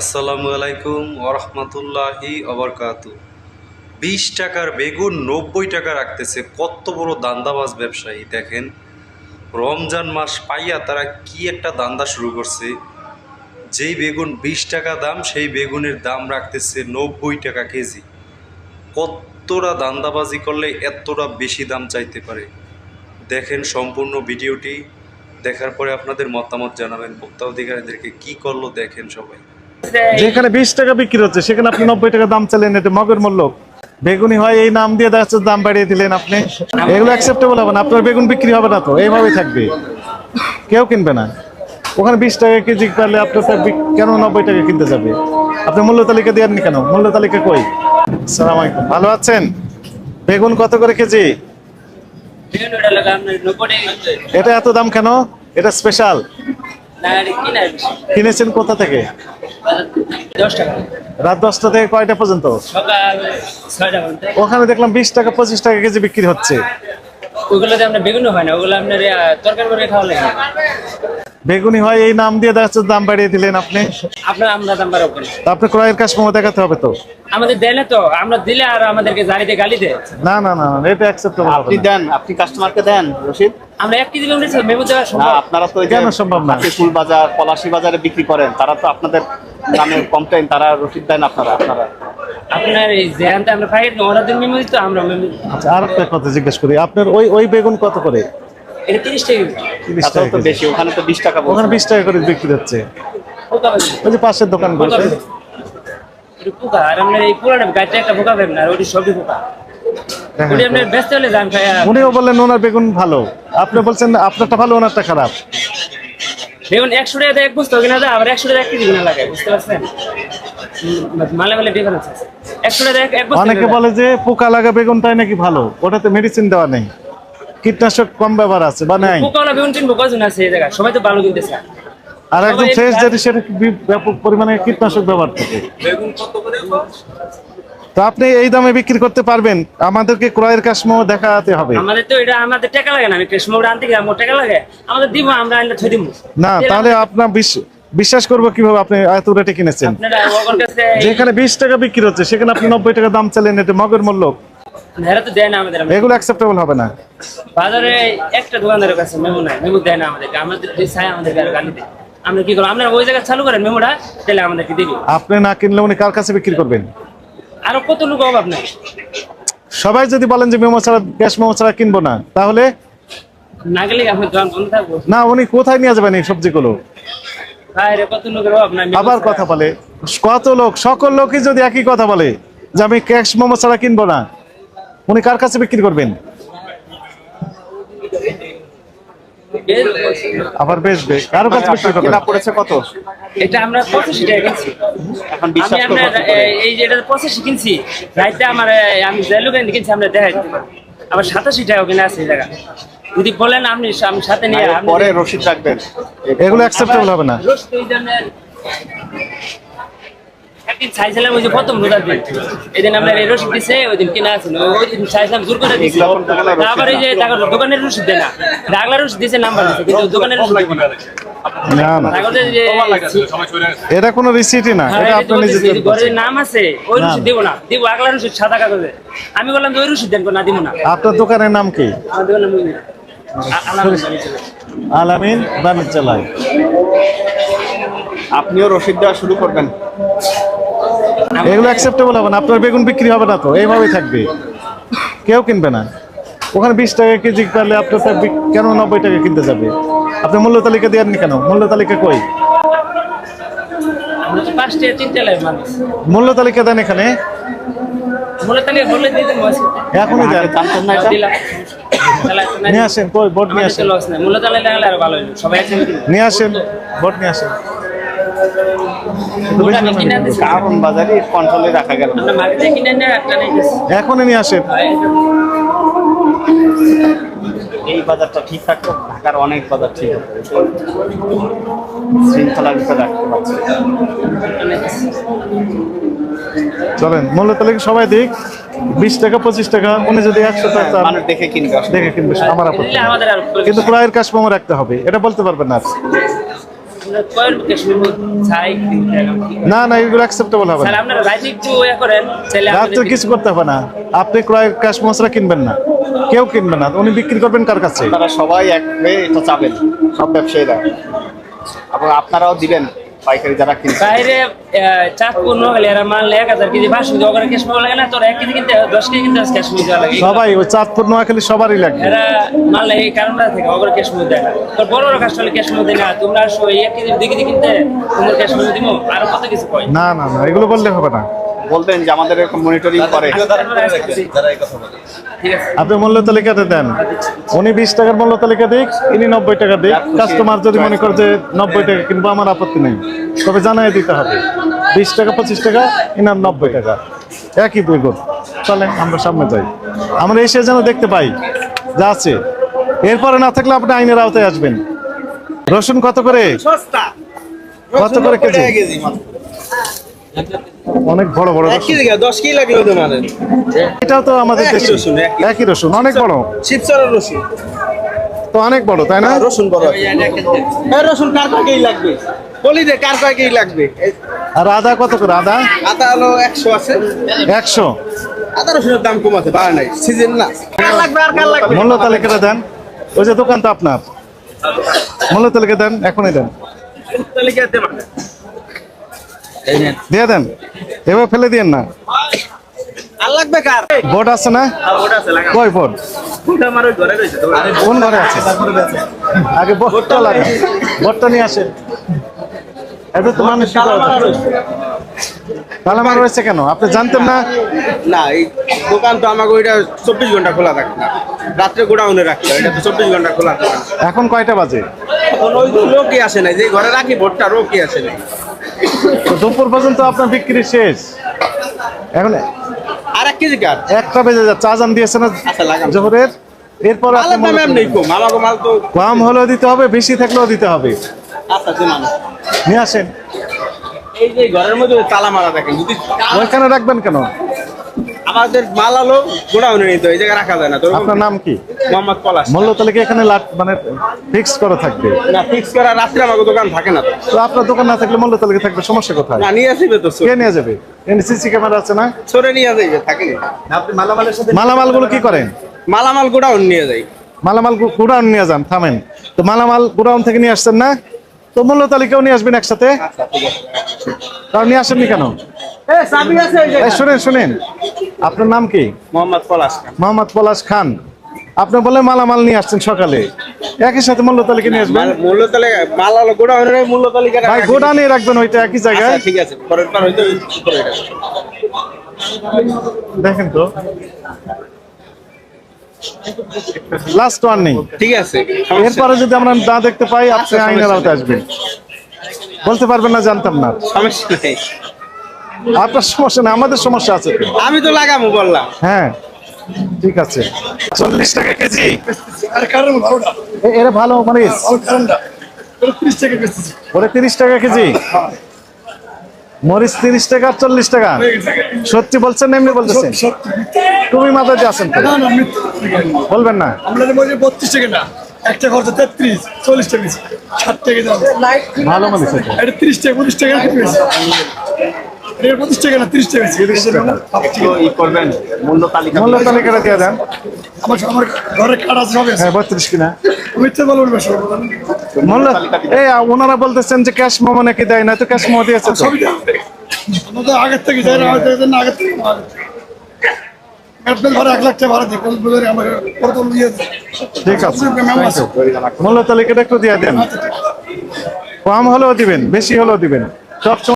আসসালামু আলাইকুম ওরহমতুল্লাহি অবরকাতু বিশ টাকার বেগুন নব্বই টাকা রাখতেছে, কত বড় দান্দাবাজ ব্যবসায়ী। দেখেন, রমজান মাস পাইয়া তারা কি একটা দান্দা শুরু করছে। যেই বেগুন বিশ টাকা দাম, সেই বেগুনের দাম রাখতেছে নব্বই টাকা কেজি। কতটা দান্দাবাজি করলে এতটা বেশি দাম চাইতে পারে? দেখেন সম্পূর্ণ ভিডিওটি। দেখার পরে আপনাদের মতামত জানাবেন। ভোক্তা অধিকারীদেরকে কী করল দেখেন সবাই। যেখানে বিশ টাকা বিক্রি হচ্ছে সেখানে আপনি নব্বই টাকা দাম চাইলেন এটা মগের মূল্য। বেগুনি হয় এই নাম দিয়ে দেখা দাম বাড়িয়ে দিলেন আপনি। এগুলো অ্যাকসেপ্টেবল হবে না আপনার বেগুন বিক্রি হবে না তো এইভাবেই থাকবে। কেউ কিনবে না। ওখানে বিশ টাকা কেজি পারলে আপনার তা বিক- কেন নব্বই টাকা কিনতে যাবে? আপনি মূল্য তালিকা দেননি কেন? মূল্য তালিকা কই? সালাম আলাইকুম। ভালো আছেন? বেগুন কত করে কেজি? এটা এত দাম কেন? এটা স্পেশাল কিনেছেন কোথা থেকে? রাত দশটা থেকে কয়টা পর্যন্ত? ওখানে দেখলাম বিশ টাকা পঁচিশ টাকা কেজি বিক্রি হচ্ছে। ওগুলোতে আপনার বিভিন্ন হয় না ওগুলো আপনার তরকারি করে খাওয়া লাগে বেগুনি হয় এই নাম দিয়ে দেখাচ্ছে দাম বাড়িয়ে দিলেন আপনি। আপনার আমরা দাম বাড়াবো। তা আপনি ক্রয়ের কাস্টমার দেখাতে হবে তো। আমাদের দেয় না তো আমরা দিলে আর আমাদেরকে জারিতে গালি দেয়। না না না এটা অ্যাকসেপ্টেবল হবে আপনি। দেন আপনি কাস্টমারকে দেন রশিদ। আমরা এক কেজি বেগুন মেমো দেওয়া না সম্ভব আপনারা তো কেন সম্ভব না? ফুল বাজার পলাশি বাজারে বিক্রি করেন তারা তো আপনাদের নামে কমপ্লেন তারা রসিদ দেন আপনারা আপনারা। আপনার এই যেখানটা আমরা পাই ওরা দিন মেমো দিত আমরা মেমো আচ্ছা আর একটা কথা জিজ্ঞেস করি আপনার ওই ওই বেগুন কত করে? এটা তিরিশ টাকা তো বেশি ওখানে তো ওখানে করে বিক্রি হচ্ছে। ওই যে পাশের দোকান পোকা বসে বাজি। এটা পোকা আর আপনার এই পুরাটা গাছটা একটা পোকা পাবেন না ওটি সবই পোকা। হ্যাঁ, আপনার ব্যস্ত হলে যান খাই উনিও বললেন ওনার বেগুন ভালো। আপনি বলছেন আপনারটা ভালো ওনারটা খারাপ। দেখুন একশো টাকা এক বস্তু কিনা যায় আবার একশো টাকা এক কেজি কিনা লাগে বুঝতে পারছেন? মালে মালে ডিফারেন্স আছে। একশো টাকা এক- অনেকে বলে যে পোকা লাগা বেগুনটাই নাকি ভালো? ওটাতে মেডিসিন দেওয়া নেই। কীটনাশক কম ব্যবহার আছে বা নাই? পোকাওয়ালা বেগুন কিনবো কজন আছে এই জায়গায়? সবাই তো ভালো কিনতেছে। আর একদম ফ্রেশ যেটা সেটা ব্যাপক পরিমাণে কীটনাশক ব্যবহার থাকে। তো আপনি এই দামে বিক্রি করতে পারবেন। আমাদেরকে ক্রয়ের কাস্টমার দেখাতে হবে। আমাদের তো এটা আমাদের টাকা লাগে না আমি কৃষ্ণমোড় আনতে গেলাম টাকা লাগে। আমাদের দিব আমরা আনলে থই দিব না তাহলে আপনার বিশ্বাস করব কীভাবে আপনি এত রেটে কিনেছেন। যেখানে বিশ টাকা বিক্রি হচ্ছে সেখানে আপনি নব্বই টাকা দাম চালেন এটা মগের মূল্য। হেরা তো দেয় না আমাদের এগুলো অ্যাকসেপ্টেবল হবে না। বাজারে একটা দোকানদারের কাছে মেমো নাই মেমো দেয় না আমাদেরকে। আমাদের যে চাই আমাদেরকে আর গালি দেয়। আমরা কি করব? আমরা ওই জায়গায় চালু করেন মেমোটা তাহলে আমাদেরকে দিবি। আপনি না কিনলে উনি কার কাছে বিক্রি করবেন? আরও কত লোক অভাব নাই সবাই যদি বলেন যে মেমো ছাড়া গ্যাস মেমো ছাড়া কিনবো না তাহলে? না গেলে আপনার দোকান বন্ধ থাকব? না উনি কোথায় নিয়ে যাবেন এই সবজিগুলো? আবার কথা বলে। কত লোক সকল লোকই যদি একই কথা বলে যে আমি ক্যাশ মোমো ছাড়া কিনবো না উনি কার কাছে বিক্রি করবেন? এর- বেশ বেচবে কারও কাছে বিক্রি করবেন? কেনা পড়েছে কত? এটা আমরা পঁচাশি টাকা কিনছি। এখন আমি বিশ্বাস করব এই যে এটা পঁচাশি কিনছি রাইতে আমার আমি যে লোক কিনছি আমরা দেখাই। আবার সাতাশি টাকা কিনে আছে এই জায়গা যদি বলেন আপনি আমি সাথে নিয়ে আপনি- পরে রসিদ রাখবেন। এগুলো অ্যাকসেপ্টেবল হবে না। তো এই জন্য- একদিন চাইছিলাম ওই যে প্রথম রোজার দিন। এদিন আমরা এই রসিদ দিছে ওই দিন কিনা আছে। ওই দিন চাইছিলাম জোর করে দিছি। তারপরে এই যে দোকানের রসিদ দেয় না। ডাকলার রসিদ দিছে নাম্বার দিছে কিন্তু দোকানের রসিদ না না না। তারপরে এটা কোনো রিসিটই না হ্যাঁ, এটা আপনি নিজে বলতেছি, তৈরি করছেন। ঘরের নাম আছে ওই রসিদ দিব না। দিব আগলা রসিদ সাদা কাগজে। আমি বললাম যে ওই রসিদ দেন না দিব না। আপনার দোকানের নাম কি? আমার। আলামিন বাণিজ্যালয়। আপনিও রসিদ দেওয়া শুরু করবেন। এগুলো অ্যাকসেপ্টেবল হবে না। আপনার বেগুন বিক্রি হবে না তো এইভাবেই থাকবে। কেউ কিনবে না। ওখানে বিশ টাকা কেজি পারলে আপনার কেন নব্বই টাকা কিনতে যাবে? আপনি মূল্য তালিকা দেননি কেন? মূল্য তালিকা কই? মূল্য তালিকা দেন এখানে। এখনই দেন। নিয়ে আসেন কই বোর্ড নিয়ে আসেন। নিয়ে আসেন বোর্ড নিয়ে আসেন। কারণ বাজারে কন্ট্রোলে রাখা গেল না। আমরা market থেকে কিনে এনে একটা নিতেছি। এখনই নিয়ে আসেন এই বাজারটা ঠিক থাকতো ঢাকার অনেক বাজার ঠিক হতো শৃঙ্খলার ভিতরে রাখতে পারছি। চলেন মূল্য তালিকা সবাই দিক বিশ টাকা পঁচিশ টাকা উনি যদি একশো টাকা দেখে কিনবে দেখে কিনবে আমার আপত্তি। আমাদের আর কিন্তু ক্রয়ের কাজ রাখতে হবে এটা বলতে পারবেন না না না এগুলো অ্যাকসেপ্টেবল হবে না। আপনারা রাইতে একটু ইয়ে করেন তাহলে রাত্রে কিছু করতে হবে না। আপনি ক্রয় ক্যাশ মশলা কিনবেন না। কেউ কিনবেন না। উনি বিক্রি করবেন কার কাছে? আপনারা সবাই এক হয়ে এটা চাবেন সব ব্যবসায়ীরা। এবং আপনারাও দিবেন। পাইকারি যারা কিনছে? বাইরে আহ, চাঁদপুর নোয়াখালী এরা মানলে এক হাজার কেজি দিয়ে ওখানে ক্যাশ পাওয়া লাগে না তোর এক কেজি কিনতে দশ কেজি কিনতে ক্যাশ দেওয়া লাগে। সবাই ওই চাঁদপুর নোয়াখালী সবারই লাগবে। এরা মানলে এই কারণটা থেকে ওগুলো ক্যাশ দেয় না। তোর বড় বড় কাস্টমার ক্যাশ মধ্যে না তোমরা আসো এক কেজি দুই কেজি কিনতে তোমার ক্যাশ মধ্যে দিব আরও কত কিছু কয়? না না না এগুলো বললে হবে না। বলবেন যে আমাদের এরকম মনিটরিং করে। ঠিক আছে আপনি মূল্য তালিকাতে দেন। উনি বিশ টাকার মূল্য তালিকা দিক ইনি নব্বই টাকা দিক। কাস্টমার যদি মনে করে যে নব্বই টাকা কিনবো আমার আপত্তি নেই। তবে জানাই দিতে হবে। বিশ টাকা পঁচিশ টাকা ইনার নব্বই টাকা। একই বেগুন চলেন আমরা সামনে যাই। আমরা এসে যেন দেখতে পাই যা আছে। এরপরে না থাকলে আপনি আইনের আওতায় আসবেন। রসুন কত করে? কত করে কেজি? অনেক বড় বড় দশ লাগল তোমাদের। এটাও তো আমাদের একই রসুন, একই। একই রসুন অনেক বড়। শিবচরের রসুন। তো অনেক বড় তাই না? রসুন বড় রসুন কার কয় কেজি লাগবে? বলি দে কার লাগবে? আর আদা কত করে আদা? আদা হলো একশো আছে। একশো? আদা রসুনের দাম কম আছে বাড়া নাই সিজন না। কার লাগবে আর কার লাগবে? মূল্য তালিকাটা দেন। ওই যে দোকান তো আপনার। মূল্য তালিকা দেন এখনই দেন। তালিকা দেবা দিয়ে দেন। এবার ফেলে দিয়েন না। আর লাগবে কার? বোর্ড আছে না? কই কোন ঘরে আছে? আগে বোর্ডটা নিয়ে আসেন। এত তো মানুষ রয়েছে কেন? আপনি জানতেন না? না এই দোকান তো আমাকে ওইটা চব্বিশ ঘণ্টা খোলা থাকে না। রাত্রে গোডাউনে রাখতে হয় এটা তো চব্বিশ ঘণ্টা খোলা থাকে এখন কয়টা বাজে? এখন ওই লোকই আসে নাই যে ঘরে রাখি ভোটটা লোকই আসে নাই। দুপুর পর্যন্ত আপনার বিক্রি শেষ। এখন আর এক কেজি কার একটা বেজে যা চা জান দিয়েছে না আচ্ছা জোহরের? এরপর কম আমাকে মাল তো কম হলেও দিতে হবে বেশি থাকলেও দিতে হবে। আচ্ছা নিয়ে আসেন। এই যে ঘরের মধ্যে তালা মারা দেখেন যদি ওইখানে রাখবেন কেন? আমাদের মাল আলো গোডাউনে নিতে এই জায়গায় রাখা যায় না আপনার নাম কি? মোহাম্মদ পলাশ। মূল্য তালিকা এখানে মানে ফিক্স করা থাকবে? না ফিক্স করা রাত্রে আমাকে দোকান থাকে না তো। আপনার দোকান না থাকলে মূল্য তালিকা থাকবে? সমস্যা কোথায়? না নিয়ে আসবে তো কে নিয়ে যাবে? সিসি ক্যামেরা আছে না? সরে নিয়ে যাইবে থাকে না। মালামালগুলো কি করেন? মালামাল গোডাউন নিয়ে যাই। মালামাল গুডাউন নিয়ে যান থামেন। তো মালামাল গুডাউন থেকে নিয়ে আসছেন না? তো মূল্য তালিকাও নিয়ে আসবেন একসাথে? তাও নিয়ে আসেননি কেন? শুনেন শুনেন। আপনার নাম কি? মোহাম্মদ পলাশ খান। মোহাম্মদ পলাশ খান। আপনি বলে মালামাল নিয়ে আসছেন সকালে। একই সাথে মূল্য তালিকা নিয়ে আসবেন? মাল- মূল্য তালিকা মাল আলো ওই মূল্য তালিকা ভাই গোডাউনে রাখবেন ওইটা একই জায়গায়। আচ্ছা ঠিক আছে পরের বার হয়তো। দেখেন তো। লাস্ট ওয়ার্নিং ঠিক আছে এরপরে যদি আমরা না দেখতে পাই আপনি আইনের আওতায় আসবেন। বলতে পারবেন না জানতাম না। সমস্যা নেই। আপনার সমস্যা নেই আমাদের সমস্যা আছে আমি তো লাগামো বললাম। হ্যাঁ। ঠিক আছে। চল্লিশ টাকা কেজি। এরা ভালো মরিচ ওরে তিরিশ টাকা কেজি। মরিচ তিরিশ টাকা আর চল্লিশ টাকা। সত্যি বলছেন না এমনি বলতেছেন? তুমি মাথায় দিয়ে আছেন তো। বলবেন না। বত্রিশ টাকা না একটা খরচ তেত্রিশ চল্লিশ টাকা ষাট টাকা ভালো মরিচ এটা। তিরিশ টাকা পঁচিশ টাকা এটা পঁচিশ টাকা না তিরিশ টাকা বেশি তিরিশ টাকা। একটু ই করবেন মূল্য তালিকা মূল্য তালিকাটা দিয়ে দেন। আমার আমার ঘরে কাঠ আছে সব হ্যাঁ বত্রিশ কিনা। মিথ্যে বলবেন মূল্য এই ওনারা বলতেছেন যে ক্যাশ মোমো নাকি দেয় না তো ক্যাশ মোমো দিয়েছে সবই আমাদের আগের থেকে যাই না আগের থেকে মূল্য তালিকাটা একটু দিয়ে দেন। কম হলেও দিবেন বেশি হলেও দিবেন। সব সময়